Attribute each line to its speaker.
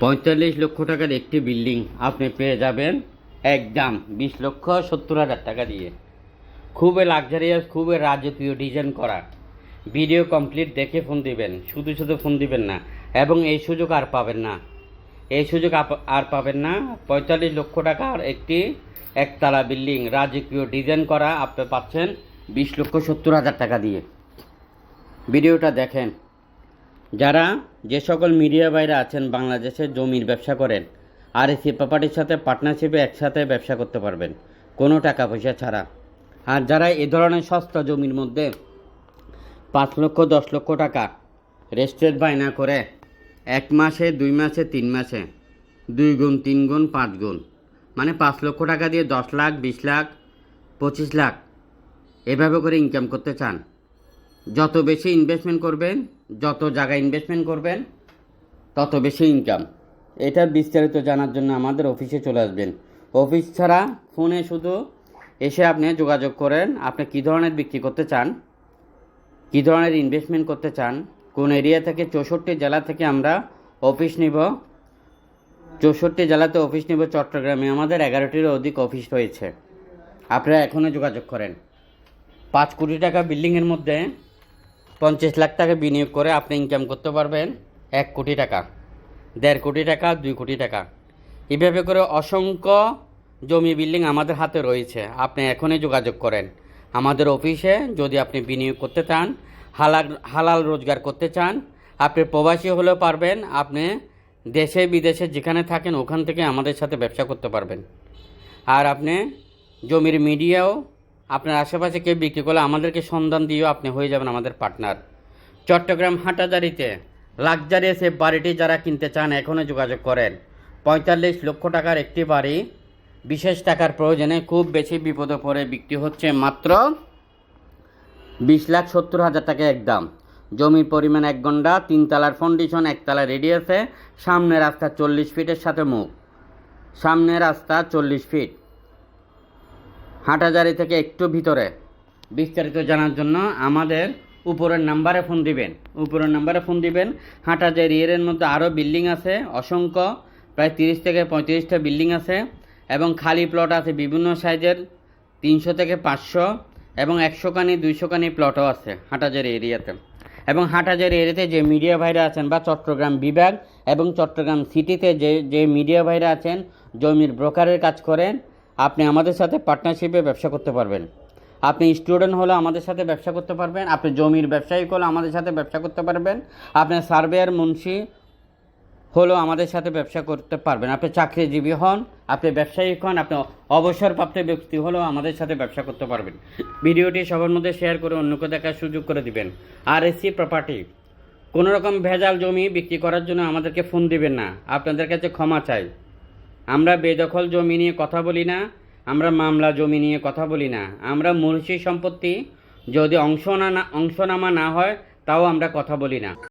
Speaker 1: পঁয়তাল্লিশ লক্ষ টাকার একটি বিল্ডিং আপনি পেয়ে যাবেন একদম বিশ লক্ষ সত্তর হাজার টাকা দিয়ে। খুবই লাক্সারিয়াস খুবই রাজকীয় ডিজাইন করা। ভিডিও কমপ্লিট দেখে ফোন দিবেন, শুধু শুধু ফোন দিবেন না। এবং এই সুযোগ আর পাবেন না। এই সুযোগ আর পাবেন না। পঁয়তাল্লিশ লক্ষ টাকার একটি একতলা বিল্ডিং, রাজকীয় ডিজাইন করা, আপনি পাচ্ছেন বিশ লক্ষ সত্তর হাজার টাকা দিয়ে। ভিডিওটা দেখেন। যারা যে সকল মিডিয়া বাইরে আছেন বাংলাদেশে জমির ব্যবসা করেন, আর এসি প্রপার্টির সাথে পার্টনারশিপে একসাথে ব্যবসা করতে পারবেন, কোনো টাকা পয়সা ছাড়া। আর যারা এ ধরনের সস্তা জমির মধ্যে পাঁচ লক্ষ, দশ লক্ষ টাকা রেস্টেড বায়না করে, এক মাসে, দুই মাসে, তিন মাসে, দুই গুণ, তিন গুণ, পাঁচ গুণ মানে পাঁচ লক্ষ টাকা দিয়ে দশ লাখ, বিশ লাখ, পঁচিশ লাখ এভাবে করে ইনকাম করতে চান, যত বেশি ইনভেস্টমেন্ট করবেন যত জায়গায় ইনভেস্টমেন্ট করবেন, তত বেশি ইনকাম এটার বিস্তারিত জানার জন্য আমাদের অফিসে চলে আসবেন। অফিস ছাড়া ফোনে শুধু এসে আপনি যোগাযোগ করেন, আপনি কী ধরনের বিক্রি করতে চান, কী ধরনের ইনভেস্টমেন্ট করতে চান, কোন এরিয়া থেকে, চৌষট্টি জেলা থেকে আমরা অফিস নিব। চৌষট্টি জেলাতে অফিস নিব, চট্টগ্রামে আমাদের এগারোটিরও অধিক অফিস রয়েছে। আপনারা এখনও যোগাযোগ করেন। পাঁচ কোটি টাকা বিল্ডিংয়ের মধ্যে পঞ্চাশ লাখ টাকা বিনিয়োগ করে আপনি ইনকাম করতে পারবেন এক কোটি টাকা, দেড় কোটি টাকা, দুই কোটি টাকা। এভাবে করে অসংখ্য জমি বিল্ডিং আমাদের হাতে রয়েছে। আপনি এখনই যোগাযোগ করেন। আমাদের অফিসে যদি আপনি বিনিয়োগ করতে চান, হালাল হালাল রোজগার করতে চান, আপনি প্রবাসী হলেও পারবেন, আপনি দেশে বিদেশে যেখানে থাকেন, ওখান থেকে আমাদের সাথে ব্যবসা করতে পারবেন। আর আপনি জমির মিডিয়াও আপনার আশেপাশে কেউ বিক্রি করলে আমাদেরকে সন্ধান দিয়েও আপনি হয়ে যাবেন আমাদের পার্টনার। চট্টগ্রাম হাটাজারিতে লাক্সারিয়াস এই বাড়িটি যারা কিনতে চান, এখনও যোগাযোগ করেন। পঁয়তাল্লিশ লক্ষ টাকার একটি বাড়ি, বিশেষ টাকার প্রয়োজনে খুব বেশি বিপদে পড়ে বিক্রি হচ্ছে মাত্র বিশ লাখ সত্তর হাজার টাকা একদম জমির পরিমাণ এক গন্ডা, তিনতলার ফাউন্ডেশন একতলা রেডিয়াসে সামনে রাস্তা চল্লিশ ফিটের সাথে মুখ। সামনে রাস্তা চল্লিশ ফিট হাটাজারি থেকে একটু ভিতরে বিস্তারিত জানার জন্য আমাদের উপরের নাম্বারে ফোন দিবেন। উপরের নাম্বারে ফোন দিবেন। হাটাজারি এর মধ্যে আরও বিল্ডিং আছে, অসংখ্য, প্রায় তিরিশ থেকে পঁয়ত্রিশটা বিল্ডিং আছে এবং খালি প্লট আছে বিভিন্ন সাইজের, তিনশো থেকে পাঁচশো এবং একশো কানি দুইশো কানি প্লটও আছে হাটাজারি এরিয়াতে। এবং হাটাজারি এরিয়াতে যে মিডিয়া ভাইরা আছেন বা চট্টগ্রাম বিভাগ এবং চট্টগ্রাম সিটিতে যে যে মিডিয়া ভাইরা আছেন, জমির ব্রোকারের কাজ করেন আপনি আমাদের সাথে পার্টনারশিপে ব্যবসা করতে পারবেন। আপনি স্টুডেন্ট হলে আমাদের সাথে ব্যবসা করতে পারবেন। আপনি জমির ব্যবসায়িক হলে আমাদের সাথে ব্যবসা করতে পারবেন। আপনি সার্ভেয়ার মুন্সি হলেও আমাদের সাথে ব্যবসা করতে পারবেন। আপনি চাকরিজীবী হন, আপনি ব্যবসায়িক হন, আপনি অবসরপ্রাপ্ত ব্যক্তি হলেও আমাদের সাথে ব্যবসা করতে পারবেন। ভিডিওটি সবার মধ্যে শেয়ার করে অন্যকে দেখার সুযোগ করে দিবেন। আর এসি প্রপার্টি কোনো রকম ভেজাল জমি বিক্রি করার জন্য আমাদেরকে ফোন দিবেন না। আপনাদের কাছে ক্ষমা চাই। আমরা বেদখল জমি নিয়ে কথা বলি না, আমরা মামলা জমি নিয়ে কথা বলি না। আমরা মুন্সি সম্পত্তি, যদি অংশ না অংশনামা না হয়, তাও আমরা কথা বলি না।